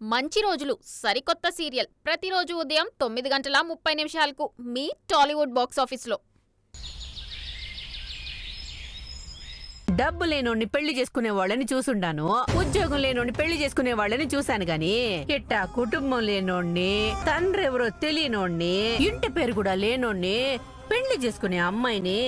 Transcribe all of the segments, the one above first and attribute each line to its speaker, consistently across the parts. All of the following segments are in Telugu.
Speaker 1: మంచి రోజులు సరికొత్త సీరియల్. ప్రతిరోజు ఉదయం తొమ్మిది గంటల ముప్పై నిమిషాలకు మీ టాలీవుడ్ బాక్స్ ఆఫీస్లో.
Speaker 2: డబ్బు లేనోడిని పెళ్ళి చేసుకునే వాళ్ళని చూసుండాను. ఉద్యోగం లేనోడిని పెళ్ళి చేసుకునే వాళ్ళని చూశాను గాని ఇట్టా కుటుంబం లేనోడిని తండ్రి ఎవరో తెలియనోడిని ఇంటి పేరు కూడా లేనోడిని పెళ్ళి చేసుకునే అమ్మాయిని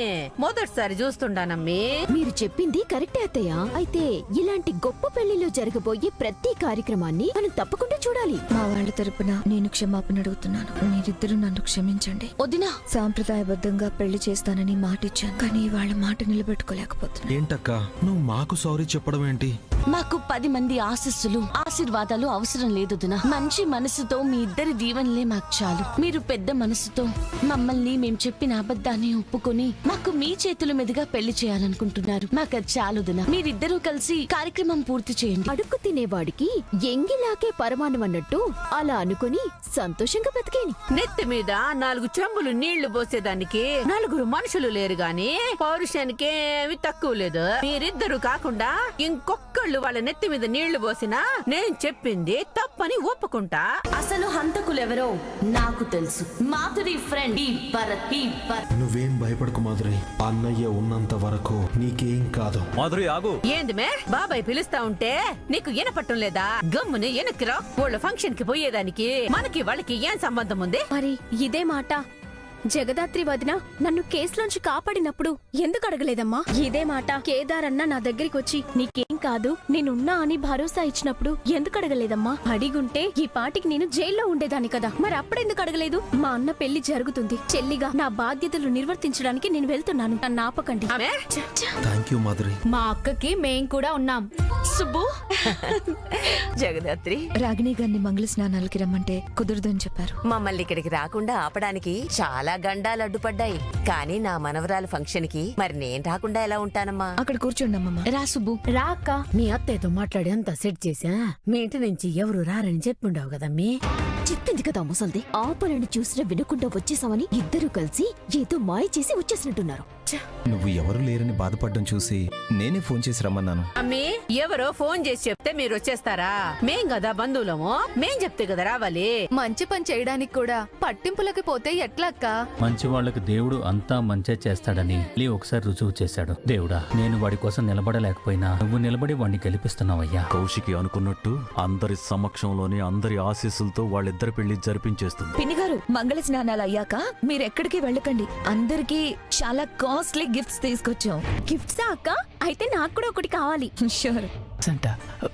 Speaker 2: మొదటిసారి చూస్తుండానమ్మి
Speaker 3: మీరు చెప్పింది కరెక్టే అత్తయ్య. అయితే ఇలాంటి గొప్ప పెళ్ళిలో జరగబోయే ప్రతి కార్యక్రమాన్ని మనం తప్పకుండా చూడాలి.
Speaker 4: మా వాళ్ళ తరపున నేను క్షమాపణ అడుగుతున్నాను. మీరిద్దరూ నన్ను క్షమించండి.
Speaker 3: వదినా!
Speaker 4: సాంప్రదాయబద్ధంగా పెళ్ళి చేస్తానని మాట ఇచ్చాను కానీ వాళ్ళ మాట నిలబెట్టుకోలేకపోతున్నాను.
Speaker 5: ఏంటక్క? నువ్వు మాకు సారీ చెప్పడం ఏంటి?
Speaker 6: మాకు పది మంది ఆశస్సులు ఆశీర్వాదాలు అవసరం లేదు దినా మంచి మనసుతో మీ ఇద్దరి దీవెనలే మాకు చాలు. మీరు పెద్ద మనసుతో మమ్మల్ని మేం చెప్పిన అబద్ధాన్ని ఒప్పుకొని మాకు మీ చేతుల మీదుగా పెళ్ళి చేయాలనుకుంటున్నారు. మాకు అది చాలు దినా మీరిద్దరూ కలిసి కార్యక్రమం పూర్తి చేయండి.
Speaker 3: అడుక్కు తినేవాడికి ఎంగిలాకే పరమాణం అన్నట్టు అలా అనుకుని సంతోషంగా బతికేని.
Speaker 2: నెత్తి మీద నాలుగు చెంబులు నీళ్ళు పోసేదానికి నలుగురు మనుషులు లేరు గాని పౌరుషానికి ఏమి తక్కువ లేదు. మీరిద్దరు కాకుండా ఇంకొకళ్ళు వాళ్ళ నెత్తి మీద నీళ్ళు పోసినా నేను చెప్పింది తప్పని ఒప్పుకుంటా.
Speaker 6: అసలు హంతకులెవరో నాకు తెలుసు. మాధురి ఫ్రెండ్ ఈ భరత్ ఈ భరత్.
Speaker 5: నువ్వేం భయపడకు మాధురి. అన్నయ్య ఉన్నంత వరకు నీకేం కాదు.
Speaker 7: మాధురి ఆగు.
Speaker 2: ఏంది మే? బాబాయ్ పిలుస్తా ఉంటే నీకు వినపట్టం లేదా? గమ్ముని వెనక్కిరా వాళ్ళ ఫంక్షన్కి పోయేదానికి మనకి వాళ్ళకి ఏం సంబంధం ఉంది?
Speaker 8: మరి ఇదే మాట. జగదాత్రి వదిన నన్ను కేసులోంచి కాపాడినప్పుడు ఎందుకు అడగలేదమ్మా? ఇదే మాట. కేదారన్న నా దగ్గరికి వచ్చి నీకేం కాదు నేనున్నా అని భరోసా ఇచ్చినప్పుడు ఎందుకు అడగలేదమ్మా? అడిగుంటే ఈ పాటికి నేను జైల్లో ఉండేదాన్ని కదా. మరి అప్పుడెందుకు అడగలేదు? మా అన్న పెళ్ళి జరుగుతుంది. చెల్లిగా నా బాధ్యతలు నిర్వర్తించడానికి నేను వెళ్తున్నాను. నన్ను ఆపకండి. మా అక్కకి మేం కూడా ఉన్నాం.
Speaker 6: సుబ్బు
Speaker 9: జగదాత్రి.
Speaker 4: రాగిణి గారిని మంగళ స్నానాలకి రమ్మంటే కుదరదని చెప్పారు.
Speaker 9: మమ్మల్ని ఇక్కడికి రాకుండా ఆపడానికి చాలా గండాలు అడ్డుపడ్డాయి. కానీ నా మనవరాల ఫంక్షన్కి మరి నేను రాకుండా ఎలా ఉంటానమ్మా?
Speaker 4: అక్కడ కూర్చోండి అమ్మమ్మ.
Speaker 6: రా సుబ్బు.
Speaker 8: రా అక్క.
Speaker 2: మీ అత్తయ్యతో మాట్లాడి అంతా సెట్ చేసా మీ ఇంటి నుంచి ఎవరు రారని చెప్పుండవు కదమ్మీ
Speaker 3: చెప్పింది కదా ముసల్ది. ఆపలను చూసినా వినకుండా వచ్చేసామని ఇద్దరు కలిసి ఏదో మాయ చేసి వచ్చేసినట్టున్నారు.
Speaker 7: నువ్వు ఎవరు లేరని బాధపడడం చూసి నేనే ఫోన్ చేసి రమ్మన్నాను.
Speaker 2: అమ్మీ ఎవరో ఫోన్ చేసి చెప్తే మీరు వచ్చేస్తారా? మేం కదా బంధువులము మేం చెప్తే కదా రావాలి.
Speaker 8: మంచి పని చేయడానికి కూడా పట్టింపులకి పోతే ఎట్లా అక్క
Speaker 10: మంచి వాళ్ళకి దేవుడు అంతా మంచే చేస్తాడని లీ ఒకసారి రుజువు చేశాడు. దేవుడా నేను వాడి కోసం నిలబడలేకపోయినా నువ్వు నిలబడి వాడిని గెలిపిస్తున్నావయ్యా.
Speaker 11: కౌశికి అనుకున్నట్టు అందరి సమక్షంలోనే అందరి ఆశీస్సులతో వాళ్ళిద్దరి పెళ్ళి జరిపించేస్తుంది.
Speaker 4: పిన్ని గారు మంగళ స్నానాలు అయ్యాక మీరు ఎక్కడికి వెళ్ళకండి. అందరికీ చాలా కాస్ట్లీ గిఫ్ట్స్ తీసుకొచ్చాం.
Speaker 8: గిఫ్ట్సా అక్క? అయితే నాకు కూడా ఒకటి కావాలి.
Speaker 4: షూర్
Speaker 10: సంట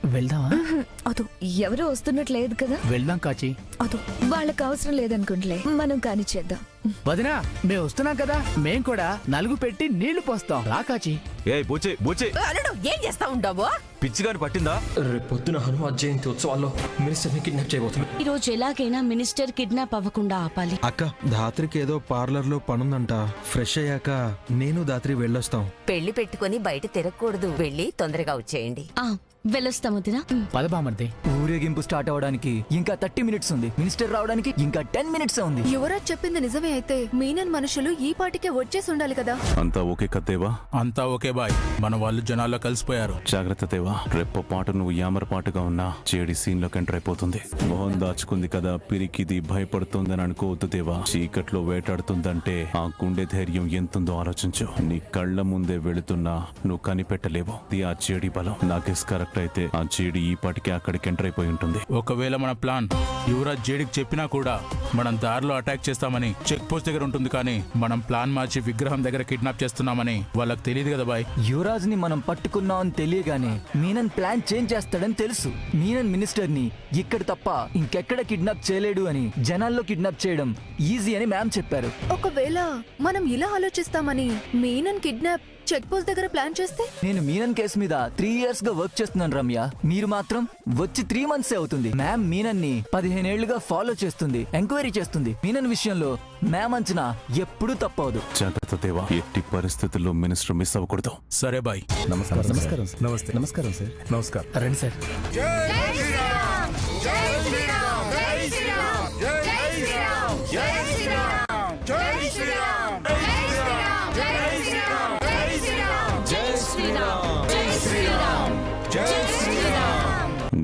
Speaker 10: వెళ్దామా?
Speaker 4: అదు ఎవరు వస్తున్నట్టు లేదు కదా?
Speaker 10: వెళ్దాం కాచి.
Speaker 4: అదు వాళ్ళకి అవసరం లేదనుకుంటలే. మనం కాని చేద్దాం.
Speaker 10: వదినా మేము వస్తున్నాం కదా. మేం కూడా నలుగు పెట్టి నీళ్ళు పోస్తాం. రా కాచి.
Speaker 11: ఏ బూచి బూచి.
Speaker 2: అల్లుడు ఏం చేస్తా ఉండవు
Speaker 11: పిచ్చిగాని పట్టిందా?
Speaker 12: రేపొద్దున హనుమాన్ జయంతి ఉత్సవాల్లో మినిస్టర్ని కిడ్నాప్ చేయబోతున్నారు
Speaker 6: ఈ రోజు ఎలాగైనా మినిస్టర్ కిడ్నాప్ అవ్వకుండా ఆపాలి.
Speaker 5: అక్క ధాత్రికి ఏదో పార్లర్లో పనుందంట. ఫ్రెష్ అయ్యాక నేను దాత్రి వెళ్ళొస్తాం.
Speaker 9: పెళ్ళి పెట్టుకొని బయట తిరగకూడదు. వెళ్ళి తొందరగా వచ్చేయండి.
Speaker 6: ఆ వెళ్ళొస్తాం వదినా.
Speaker 10: పదబామర్ది
Speaker 7: ఊరేగింపు స్టార్ట్ అవడానికి ఇంకా థర్టీ మినిట్స్ ఉంది. మినిస్టర్ రావడానికి ఇంకా టెన్ మినిట్స్ ఉంది.
Speaker 8: యువరాజ్ చెప్పింది నిజమే అయితే మీనన్ మనుషులు ఈ పాటికే వచ్చేసి ఉండాలి కదా?
Speaker 11: అంతా ఓకే కదేవా
Speaker 12: అంతా ఓకే బాయ్. మన వాళ్ళు జనాల్లో కలిసిపోయారు.
Speaker 11: జాగ్రత్త దేవా. పాటు నువ్వు యామరపాటుగా ఉన్నా చేడి సీన్లోకి ఎంటర్ అయిపోతుంది మొహం దాచుకుంది కదా పిరికిది భయపడుతుందని అనుకోవద్దు దేవా. చీకట్లో వేటాడుతుందంటే ఆ గుండె ధైర్యం ఎంతుందో ఆలోచించు. నీ కళ్ళ ముందే వెళుతున్నా నువ్వు కనిపెట్టలేవు. ఇది ఆ చేడి బలం నా గెస్ కరెక్ట్ అయితే ఆ చేడి ఈ పాటికి అక్కడికి ఎంటర్ అయిపోయి ఉంటుంది.
Speaker 12: ఒకవేళ మన ప్లాన్ యువరాజ్ జేడికి చెప్పినా కూడా మనం దారిలో అటాక్ చేస్తామని చెక్ పోస్ట్ దగ్గర ఉంటుంది కానీ మనం ప్లాన్ మార్చి విగ్రహం దగ్గర కిడ్నాప్ చేస్తున్నామని వాళ్ళకి తెలియదు కదా బాయ్.
Speaker 7: యువరాజ్ని మనం పట్టుకున్నాం అని తెలియగానే మీనన్ ప్లాన్ చేంజ్ చేస్తాడని తెలుసు. మీనన్ మినిస్టర్ని ఇక్కడ తప్ప ఇంకెక్కడ కిడ్నాప్ చేయలేడు అని జనాల్లో కిడ్నాప్ చేయడం ఈజీ అని మ్యామ్ చెప్పారు.
Speaker 8: ఒకవేళ మనం ఇలా ఆలోచిస్తామని మీనన్ కిడ్నాప్ చెక్ పోస్ట్ దగ్గర ప్లాన్ చేస్తే?
Speaker 7: నేను మీనన్ కేసు మీద త్రీ ఇయర్స్గా వర్క్ చేస్తున్నాను. రమ్య. మీరు మాత్రం వచ్చి త్రీ మంత్స్ అవుతుంది. మ్యామ్ మీనన్ని పదిహేనేళ్ళుగా ఫాలో చేస్తుంది ఎంక్వైరీ చేస్తుంది. మీనన్ విషయంలో మ్యామ్ అంచనా ఎప్పుడూ తప్పవదు.
Speaker 11: జాగ్రత్త దేవా ఎట్టి పరిస్థితుల్లో మినిస్టర్ మిస్ అవ్వకూడదు.
Speaker 12: సరే బాయ్.
Speaker 10: నమస్కారం నమస్కారం నమస్తే. నమస్కారం సార్ నమస్కారం. రండి సార్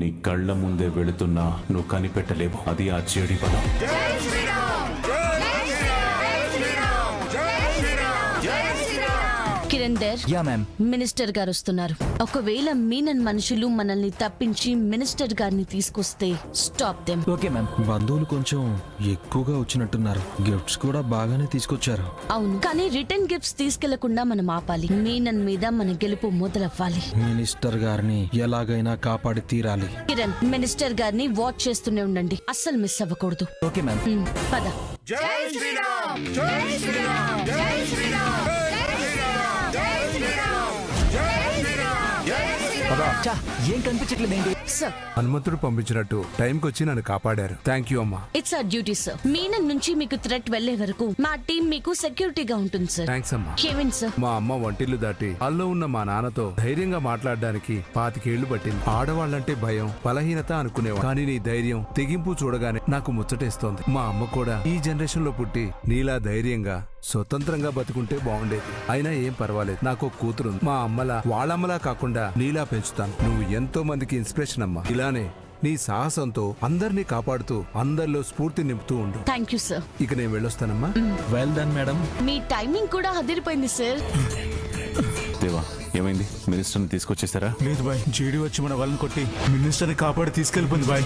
Speaker 11: నీ కళ్ళ ముందే వెళుతున్నా నువ్వు కనిపెట్టలేవు. అది ఆ చెడి బలం
Speaker 6: కిరందర్
Speaker 7: యా మ్యామ్.
Speaker 6: మినిస్టర్ గారు వస్తున్నారు ఒకవేళ మీనన్ మనుషులు మనల్ని తప్పించి మినిస్టర్ గారిని తీసుకొస్తే స్టాప్ దెమ్.
Speaker 7: Okay ma'am.
Speaker 5: బంధువులు కొంచెం ఎక్కువగా వచ్చినట్టున్నారు. గిఫ్ట్స్ కూడా బాగానే తీసుకొచ్చారు.
Speaker 6: అవును. కానీ రిటర్న్ గిఫ్ట్స్ తీసుకెళ్ళకుండా మనం ఆపాలి. మీనన్ మీద మన గెలుపు మొదలవ్వాలి.
Speaker 5: మినిస్టర్ గారిని ఎలాగైనా కాపాడి తీరాలి.
Speaker 6: కిరణ్ మినిస్టర్ గారిని వాచ్ చేస్తూనే ఉండండి. అస్సలు మిస్ అవ్వకూడదు.
Speaker 7: Okay ma'am.
Speaker 6: పద.
Speaker 7: చా ఏం కనిపించట్లేదు ఏంటి
Speaker 6: సార్
Speaker 13: హనుమంతుడు పంపించినట్టు టైంకి వచ్చి నన్ను కాపాడారు. థ్యాంక్ యూ అమ్మా.
Speaker 6: It's our duty sir Menon నుంచి మీకు థ్రెట్ వెళ్ళే వరకు మా టీం మీకు సెక్యూరిటీగా ఉంటుంది సార్
Speaker 13: థ్యాంక్స్ అమ్మా.
Speaker 6: కేవిన్ సార్
Speaker 13: మా అమ్మ వంటిల్లు దాటి అల్లో ఉన్న మా నాన్నతో ధైర్యంగా మాట్లాడడానికి పాతికేళ్ళు పట్టింది. ఆడవాళ్ళంటే భయం బలహీనత అనుకునేవా కానీ నీ ధైర్యం తెగింపు చూడగానే నాకు ముచ్చటేస్తోంది. మా అమ్మ కూడా ఈ జనరేషన్లో పుట్టి నీలా ధైర్యంగా స్వతంత్రంగా బతుకుంటే బాగుండేది. అయినా ఏం పర్వాలేదు. నాకు కూతురు మా అమ్మలా వాళ్ళమ్మలా కాకుండా నీలా పెంచుతాను. నువ్వు ఎంతో మందికి ఇన్స్పిరేషన్ అమ్మా. ఇలానే నీ సాహసంతో అందరినీ కాపాడుతూ అందరిలో స్ఫూర్తి నింపుతూ ఉండు.
Speaker 6: థ్యాంక్ యూ సార్
Speaker 13: ఇక నేను వెళ్ళొస్తానమ్మా.
Speaker 5: వెల్ డన్ మేడం
Speaker 6: మీ టైమింగ్ కూడా అదిరిపోయింది సార్
Speaker 11: దేవా ఏమైంది? మినిస్టర్ని తీసుకొచ్చేసారా
Speaker 12: లేదు బాయ్ జేడి వచ్చి మన వాళ్ళని కొట్టి మినిస్టర్ని కాపాడి తీసుకెళ్ళిపోయింది బాయ్.